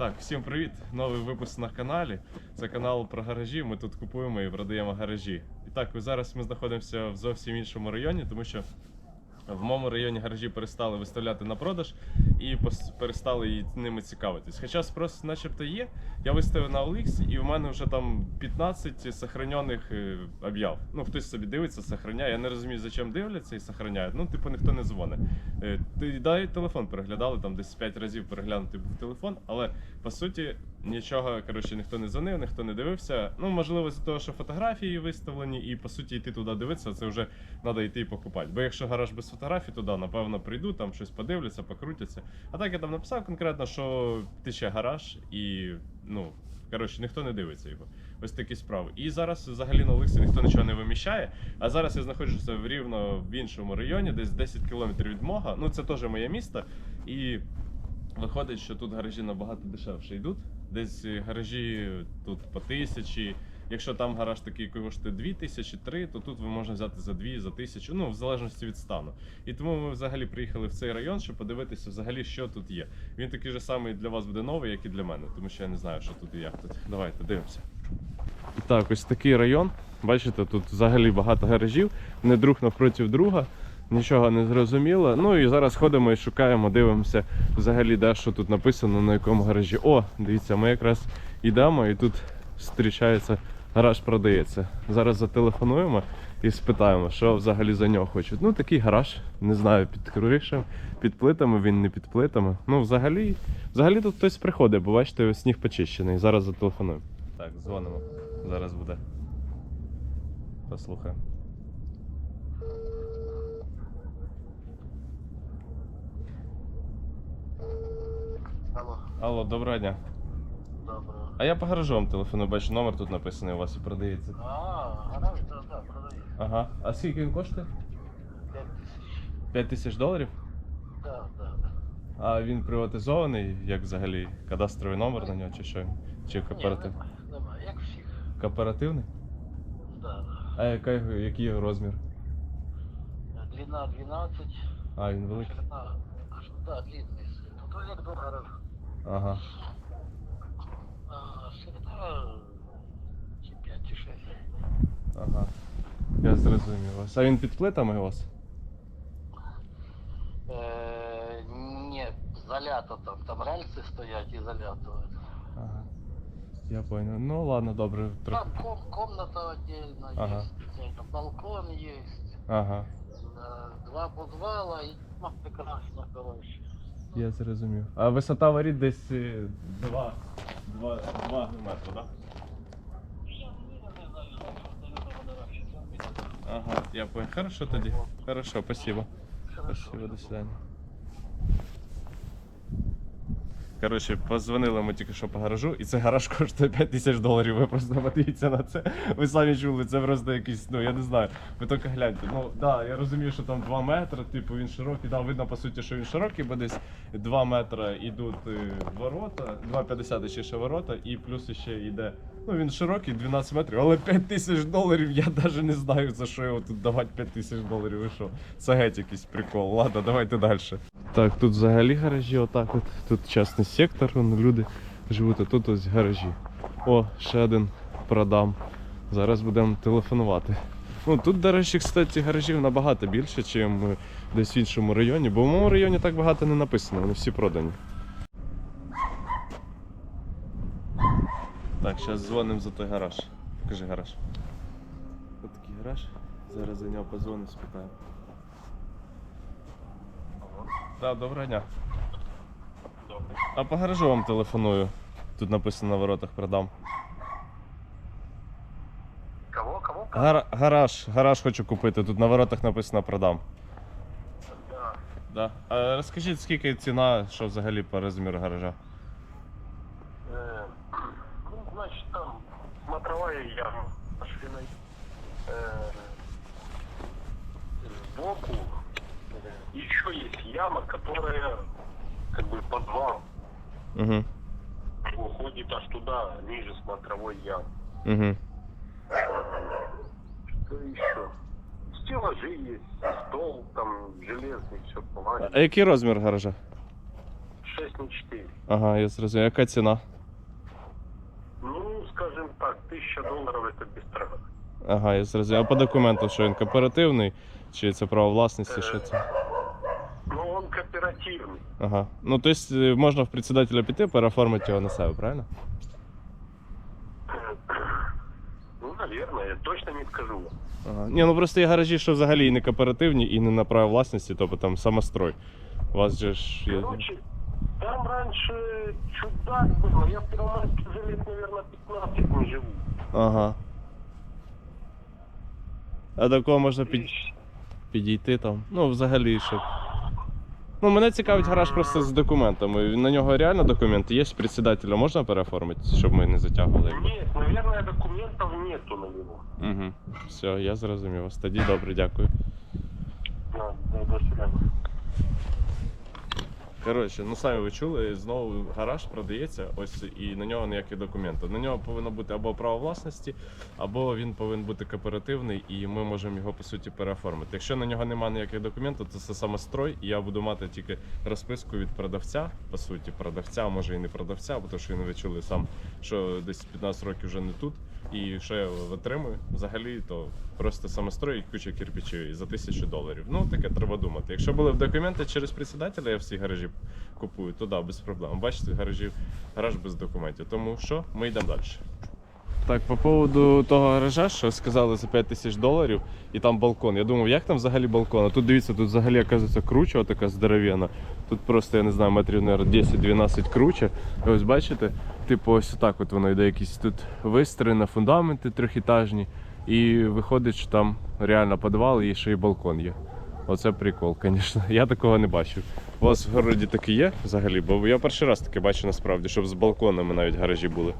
Так, всім привіт! Новий випуск на каналі. Це канал про гаражі. Ми тут купуємо і продаємо гаражі. І так, зараз ми знаходимося в зовсім іншому районі, тому що в моєму районі гаражі перестали виставляти на продаж і перестали ними цікавитись. Хоча спрос, начебто, є. Я виставив на OLX, і в мене вже там 15 сохранених е, об'яв. Ну, хтось собі дивиться, сохраняє. Я не розумію, за чим дивляться і сохраняють. Ну, типу, ніхто не дзвонить. Е, Ти дай телефон переглядали, там десь 5 разів переглянутий був телефон, але по суті нічого коротше, ніхто не дзвонив, ніхто не дивився. Ну, можливо, з-за того, що фотографії виставлені, і по суті йти туди дивитися, це вже треба йти і покупати. Бо якщо гараж без фотографій, туди, напевно, прийду, там щось подивляться, покрутяться. А так я там написав конкретно, що ти ще гараж, і ну. Коротше, ніхто не дивиться його. Ось такі справи. І зараз взагалі на Олексі ніхто нічого не виміщає. А зараз я знаходжуся в рівно в іншому районі, десь 10 кілометрів від мога. Ну це теж моє місто. І виходить, що тут гаражі набагато дешевше йдуть. Десь е, гаражі тут по тисячі. Якщо там гараж такий коштує 2 тисячі, 3, то тут ви можете взяти за 2, за тисячу, ну в залежності від стану. І тому ми взагалі приїхали в цей район, щоб подивитися взагалі, що тут є. Він такий же самий для вас буде новий, як і для мене, тому що я не знаю, що тут і як тут. Давайте дивимося. Так, ось такий район. Бачите, тут взагалі багато гаражів, не друг навпроти друга, нічого не зрозуміло. Ну і зараз ходимо і шукаємо, дивимося взагалі, де що тут написано, на якому гаражі. О, дивіться, ми якраз йдемо і тут зустрічається гараж продається. Зараз зателефонуємо і спитаємо, що взагалі за нього хочуть. Ну, такий гараж, не знаю, під кришем, під плитами, він не під плитами. Ну, взагалі, взагалі тут хтось приходить, бо бачите, сніг почищений. Зараз зателефонуємо. Так, дзвонимо. Зараз буде. Послухаємо. Алло, Алло, доброго дня. доброго. А я по гаражу вам телефоную, бачу, номер тут написаний у вас і продається. А, гараж, да, да, продаю. Ага. А скільки він коштує? Пять тысяч. 5 тисяч доларів? Да, да. А він приватизований, як взагалі кадастровий номер на нього, чи що? Чи кооператив? Ні, нема, нема, як всіх. Кооперативний? Да. А яка його, який його розмір? Длина 12, А, він великий. ширина, аж- да, длинний. Ну, то як до гаражу. Ага. А, ширина чи 5, чи 6. Ага. Я зрозумів вас. А він під плитами у вас? Е, ні, залято там, там рельси стоять і залято. Ага. Я понял. Ну ладно, добре. Трохи. Там ком, комната отдельно Ага. есть, балкон есть. Ага. Э, Два подвала и ну, прекрасно, короче. Я зрозумів. А висота воріт десь 2, 2, 2 метри, так? Ага, я понял. Хорошо тоді. Хорошо, спасибо. Спасибо, до свидания. Коротше, позвонили ми тільки що по гаражу, і це гараж коштує 5 тисяч доларів. Ви просто подивіться на це. Ви самі чули, це просто якийсь, ну я не знаю. Ви тільки гляньте. Ну да, я розумію, що там 2 метри, типу він широкий. Да, видно по суті, що він широкий, бо десь 2 метри йдуть е, ворота, 2,50 ще ще ворота, і плюс ще йде. Ну він широкий, 12 метрів, але 5 тисяч доларів, я навіть не знаю за що його тут давати 5 тисяч доларів. Ви що? Це геть якийсь прикол. Ладно, давайте далі. Так, тут взагалі гаражі, отак от. Тут частний сектор, вон люди живуть, а тут ось гаражі. О, ще один продам. Зараз будемо телефонувати. Ну, тут, до речі, кстати, гаражів набагато більше, ніж десь в іншому районі, бо в моєму районі так багато не написано, вони всі продані. Так, зараз дзвонимо за той гараж. Покажи гараж. Ось такий гараж. Зараз за нього позвонимо, спитаємо. Так, доброго дня. Добре. А по гаражу вам телефоную. Тут написано на воротах продам. Кого, кого? Гар- гараж, гараж хочу купити. Тут на воротах написано продам. Да. Да. А розкажіть, скільки ціна, що взагалі по розміру гаража? Ну, значит, там смотровая яма с машиной. Э, сбоку э, еще есть яма, которая как бы подвал Угу. уходит аж туда, ниже смотровой ямы. Угу. Что еще? Стеллажи есть, стол там железный, все А поладено. який розмір гаража? 6, не 4. Ага, я зрозумів. Яка ціна? 1000 долларов это без трат. Ага, я зрозумів. А по документу, що він кооперативний? Чи це право власності? Що це? Но он кооперативный. Ага. Ну, то есть е, можна в председателя піти, переоформити його на себе, правильно? Ну, наверное, я точно не скажу. Ага. Ні, ну просто є гаражі, що взагалі і не кооперативні, і не на право власності, тобто там самострой. У вас же ж є. Короче, там раньше чудак был, я в Первомайске за лет, наверное, 15 не живу. Ага. А до кого можна під... Підійти там? Ну, взагалі, щоб. Ну, мене цікавить гараж просто з документами. На нього реально документи є, председателя можна переоформити, щоб ми не затягували. Нет, наверное, документов нету на него. Угу. Все, я зрозумів вас. Тоді добре, дякую. Да, да, до свидания. Коротше, ну самі ви чули, знову гараж продається, ось і на нього ніякі документи. На нього повинно бути або право власності, або він повинен бути кооперативний, і ми можемо його по суті переоформити. Якщо на нього немає ніяких документів, то це самострой, і я буду мати тільки розписку від продавця, по суті, продавця, може і не продавця, бо то що ви чули сам, що десь 15 років вже не тут. І що я отримую взагалі, то просто самострой і куча кирпичів і за тисячу доларів. Ну таке треба думати. Якщо були б документи через председателя, я всі гаражі купую, то да, без проблем. Бачите, гаражів, гараж без документів. Тому що ми йдемо далі. Так, по поводу того гаража, що сказали за 5 тисяч доларів, і там балкон. Я думав, як там взагалі балкон? А тут дивіться, тут взагалі оказується круча, така здоров'яна. Тут просто, я не знаю, метрів, мабуть, 10-12 круче. Ось бачите, типу, ось так от воно йде якісь тут вистри на фундаменти трьохітажні. І виходить, що там реально підвал і ще й балкон є. Оце прикол, звісно. Я такого не бачив. У вас в городі таке є взагалі? Бо я перший раз таке бачу насправді, щоб з балконами навіть гаражі були.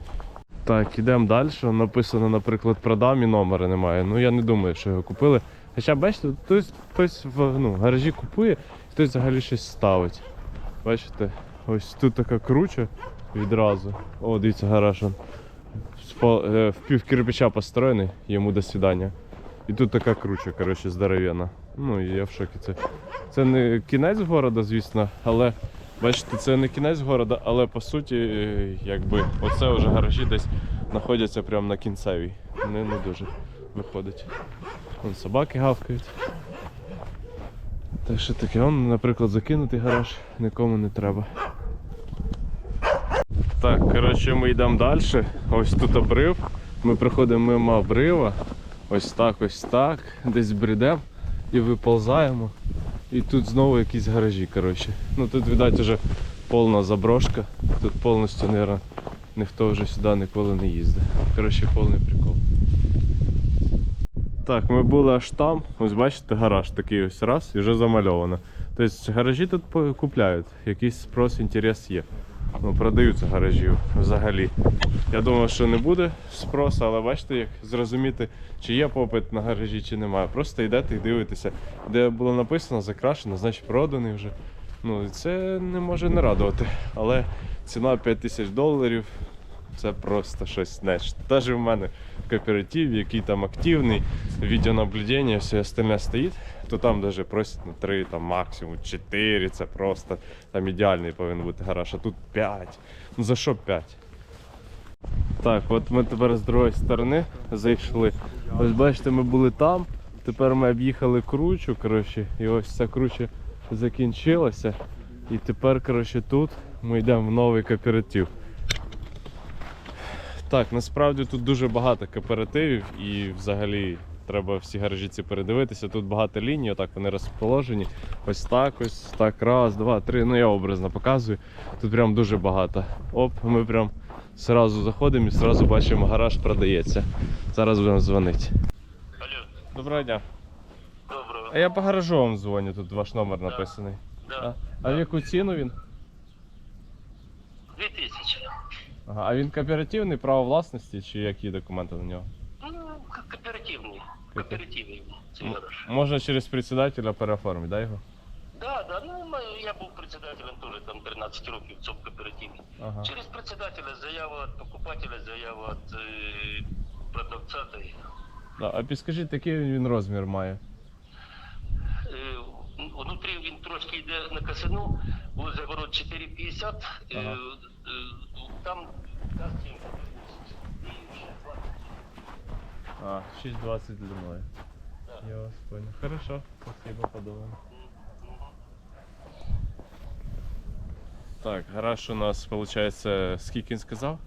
Так, ідемо далі. Написано, наприклад, продам і номера немає. Ну я не думаю, що його купили. Хоча бачите, хтось, хтось в ну, гаражі купує, хтось взагалі щось ставить. Бачите, ось тут така круча відразу. О, дивіться, гараж. е, В пів кирпича построєний, йому до свидання. І тут така круча, коротше, здоровенна. Ну і я в шокі. Це, це не кінець города, звісно, але бачите, це не кінець города, але по суті, е, якби оце вже гаражі десь знаходяться прямо на кінцевій. Не, не дуже виходить. Вон собаки гавкають. Так що таке, он, наприклад, закинутий гараж нікому не треба. Так, коротше, ми йдемо далі. Ось тут обрив. Ми проходимо мимо обрива. Ось так, ось так. Десь бредемо і виползаємо. І тут знову якісь гаражі, коротше. Ну тут, видать, вже повна заброшка. Тут повністю, мабуть, ніхто вже сюди ніколи не їздить. Коротше, повний прикол. Так, ми були аж там. Ось бачите, гараж такий ось раз і вже замальовано. Тобто гаражі тут купляють, якийсь спрос, інтерес є. Ну, продаються гаражів взагалі. Я думав, що не буде спросу, але бачите, як зрозуміти, чи є попит на гаражі, чи немає. Просто йдете і дивитеся, де було написано, закрашено, значить проданий вже. Ну, це не може не радувати. Але ціна 5 тисяч доларів це просто щось нечто. Навіть в мене в кооперативі, який там активний, відеонаблюдення, все остальне стоїть, то там навіть просять на 3, там максимум 4, це просто там ідеальний повинен бути гараж, а тут 5. Ну за що 5? Так, от ми тепер з другої сторони зайшли. Ось бачите, ми були там, тепер ми об'їхали кручу, коротше, і ось ця круча закінчилася. І тепер, коротше, тут ми йдемо в новий кооператив. Так, насправді тут дуже багато кооперативів і взагалі треба всі гаражі ці передивитися. Тут багато ліній, отак вони розположені. Ось так, ось так, раз, два, три. Ну я образно показую. Тут прям дуже багато. Оп, ми прям зразу заходимо і зразу бачимо, гараж продається. Зараз будемо дзвонити. Алло, Доброго дня. доброго. А я по гаражу вам дзвоню, тут ваш номер написаний. А, Да. а в яку ціну він? 2000. Ага, а він кооперативний, право власності чи які документи на нього? Ну, как кооперативный. Кооперативный. Це М- гараж. Можна через председателя переоформити, да, його? Да, да, ну ми- я був председателем теж там 13 років в цьому кооперативі. Ага. Через председателя заява від покупателя, заява від е, продавця. Та, й, Да, а підскажіть, який він розмір має? е, внутрі він трошки йде на косину, Узгород 4,50. э, Ага. там кастинг 6,20. А, 6,20 длиною. Я вас понял. Хорошо, спасибо, подумаем. Так, гараж у нас, получается, скільки він сказав?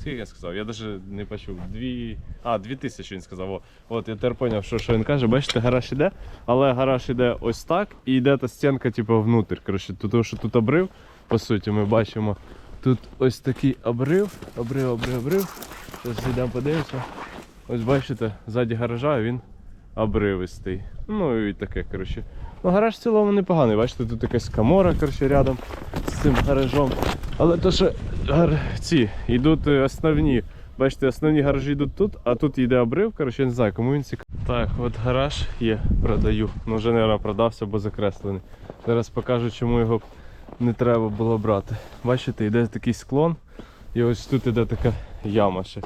Скільки він сказав? Я навіть не почув. Дві. А, дві тисячі він сказав. О, от я тепер зрозумів, що, що він каже. Бачите, гараж іде, але гараж іде ось так і йде та стінка, типу, внутрь. Коротше, тому що тут обрив, по суті, ми бачимо. Тут ось такий обрив, обрив, обрив, обрив. Зараз йдемо подивимося. Ось бачите, ззаді гаража він обривистий. Ну і таке, коротше. Ну, гараж в цілому непоганий. Бачите, тут якась камора, коротше, рядом з цим гаражом. Але то, що гар... ці йдуть е, основні. Бачите, основні гаражі йдуть тут, а тут йде обрив, коротше, я не знаю, кому він цікавий. Так, от гараж є, продаю. Ну вже, мабуть, продався, бо закреслений. Зараз покажу, чому його не треба було брати. Бачите, йде такий склон, і ось тут іде така яма ще.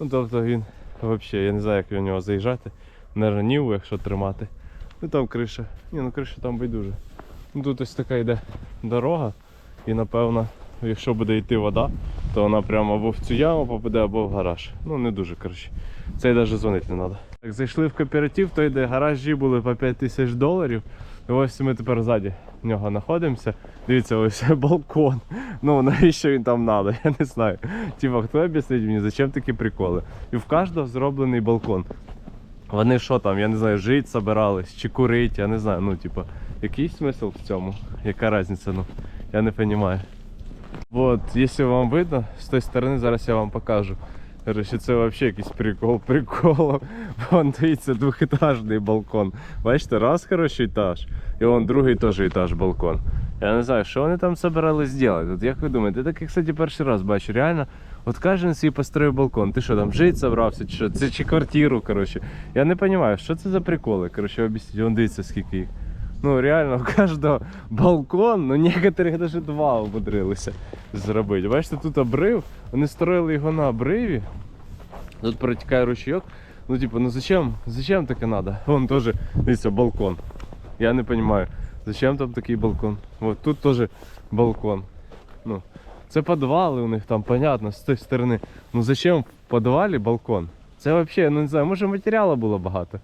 Ну тобто він взагалі, я не знаю, як в нього заїжджати. Не ранів, якщо тримати. Ну там криша. Ні, ну криша там байдуже. Ну тут ось така йде дорога. І напевно, якщо буде йти вода, то вона прямо або в цю яму попаде, або в гараж. Ну не дуже коротше. Це й навіть дзвонити не треба. Так, зайшли в кооператив, той де гаражі були по 5 тисяч доларів. І ось ми тепер ззаді нього знаходимося. Дивіться, ось балкон. Ну навіщо він там треба? Я не знаю. Типа, хто об'яснить мені, зачем такі приколи? І в кожного зроблений балкон. Вони що там, я не знаю, жить собирались чи курить, я не знаю. Ну, типа, який смисл в цьому? Яка різниця? Ну, я не розумію. Вот, якщо вам видно, з тої сторони зараз я вам покажу. Короче, це взагалі якийсь прикол, прикол. Вон дивіться, двохетажний балкон. Бачите, раз хороший етаж, і вон другий теж етаж балкон. Я не знаю, що вони там собирались зробити. От як ви думаєте, я таке, кстати, перший раз бачу. Реально, от кожен свій построїв балкон. Ти що там жити собрався, чи що? Це чи квартиру, коротше. Я не розумію, що це за приколи. Коротше, об'ясніть, вон дивіться, скільки їх. Ну реально, у кожного балкон, ну некоторих навіть два умудрилися зробити. Бачите, тут обрив, вони строїли його на обриві. Тут протікає ручейок. Ну, типу, ну зачем? Зачем таке надо? Вон теж, дивіться, балкон. Я не розумію, зачем там такий балкон. Вот тут теж балкон. Ну, це підвали у них там, понятно, з тієї сторони. Ну зачем в підвалі балкон? Це взагалі, ну не знаю, може матеріалу було багато.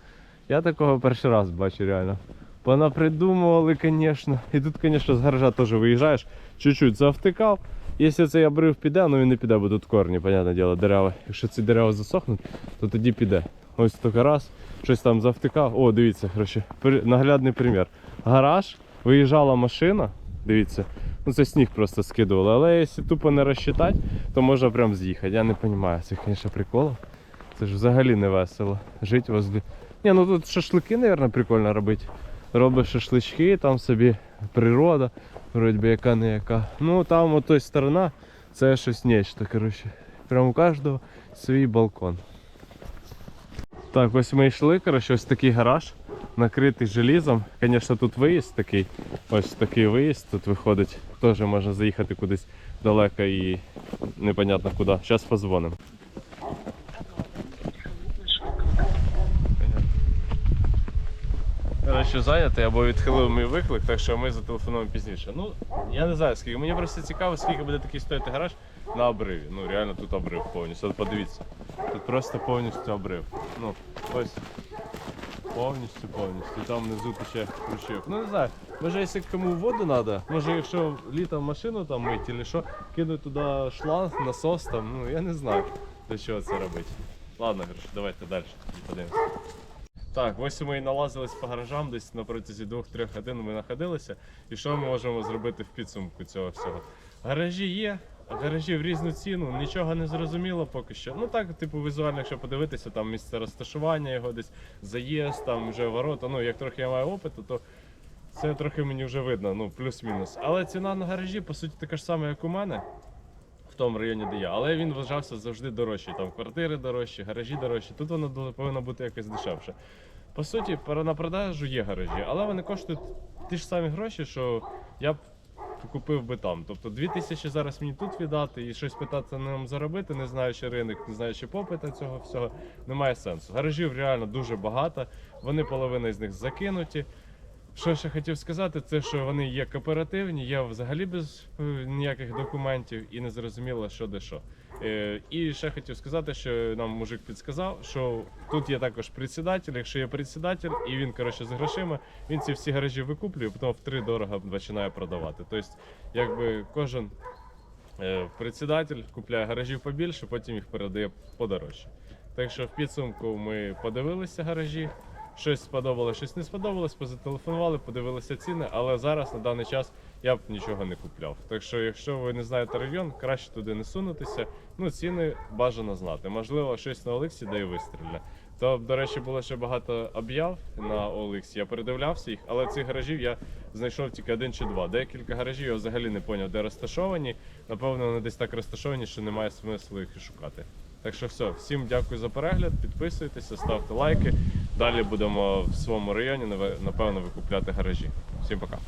Я такого перший раз бачу реально. Понапридумували, звісно. І тут, звісно, з гаража теж виїжджаєш, чуть-чуть завтикав. Якщо цей обрив піде, ну він не піде, бо тут корні, понятне діло, дерева. Якщо ці дерева засохнуть, то тоді піде. Ось тільки раз, щось там завтикав. О, дивіться, коротше, наглядний примір. Гараж, виїжджала машина, дивіться, ну це сніг просто скидували. Але якщо тупо не розчитати, то можна прям з'їхати. Я не розумію, це, звісно, прикол. Це ж взагалі не весело. Жити возле. Ні, ну тут шашлики, мабуть, прикольно робити. Робиш шашлички, там собі природа, вроді би яка не яка. Ну там от той сторона, це щось нечто, коротше. Прям у кожного свій балкон. Так, ось ми йшли, коротше, ось такий гараж, накритий желізом. Звісно, тут виїзд такий. Ось такий виїзд тут виходить. Теж можна заїхати кудись далеко і непонятно куди. Зараз позвонимо. Коротше, зайнятий або відхилив мій виклик, так що ми зателефонуємо пізніше. Ну, я не знаю скільки. Мені просто цікаво, скільки буде такий стояти гараж на обриві. Ну, реально тут обрив повністю. От подивіться. Тут просто повністю обрив. Ну, ось. Повністю, повністю. Там внизу ще ручейок. Ну не знаю, може якщо кому воду треба, може якщо літом машину там мить, чи що, кинуть туди шланг, насос там, ну я не знаю, для чого це робити. Ладно, коротше, давайте далі подивимося. Так, ось ми і налазились по гаражам, десь на протязі 2-3 годин ми знаходилися. І що ми можемо зробити в підсумку цього всього? Гаражі є, гаражі в різну ціну, нічого не зрозуміло поки що. Ну так, типу, візуально, якщо подивитися, там місце розташування його десь, заїзд, там вже ворота. Ну, як трохи я маю опиту, то це трохи мені вже видно, ну, плюс-мінус. Але ціна на гаражі, по суті, така ж сама, як у мене. Тому районі, де я, але він вважався завжди дорожчий. Там квартири дорожчі, гаражі дорожчі. Тут воно повинно бути якось дешевше. По суті, на продажу є гаражі, але вони коштують ті ж самі гроші, що я б купив би там. Тобто 2000 зараз мені тут віддати і щось питати на заробити, не знаючи ринок, не знаючи попита цього всього, немає сенсу. Гаражів реально дуже багато, вони половина з них закинуті. Що ще хотів сказати, це що вони є кооперативні, є взагалі без ніяких документів і не зрозуміло, що де що. Е, і ще хотів сказати, що нам мужик підсказав, що тут є також председатель. Якщо є председатель, і він коротше з грошима, він ці всі гаражі викуплює, потім в три дорого починає продавати. Тобто, якби кожен е, председатель купляє гаражів побільше, потім їх передає подорожче. Так що в підсумку ми подивилися гаражі. Щось сподобалось, щось не сподобалось, позателефонували, подивилися ціни, але зараз на даний час я б нічого не купляв. Так що, якщо ви не знаєте район, краще туди не сунутися. Ну, ціни бажано знати. Можливо, щось на Олексі де і вистріляє. То, до речі, було ще багато об'яв на Олексі. Я передивлявся їх, але цих гаражів я знайшов тільки один чи два. Декілька гаражів я взагалі не поняв, де розташовані. Напевно, вони десь так розташовані, що немає смислу їх і шукати. Так що все, всім дякую за перегляд, підписуйтеся, ставте лайки. Далі будемо в своєму районі напевно викупляти гаражі. Всім пока.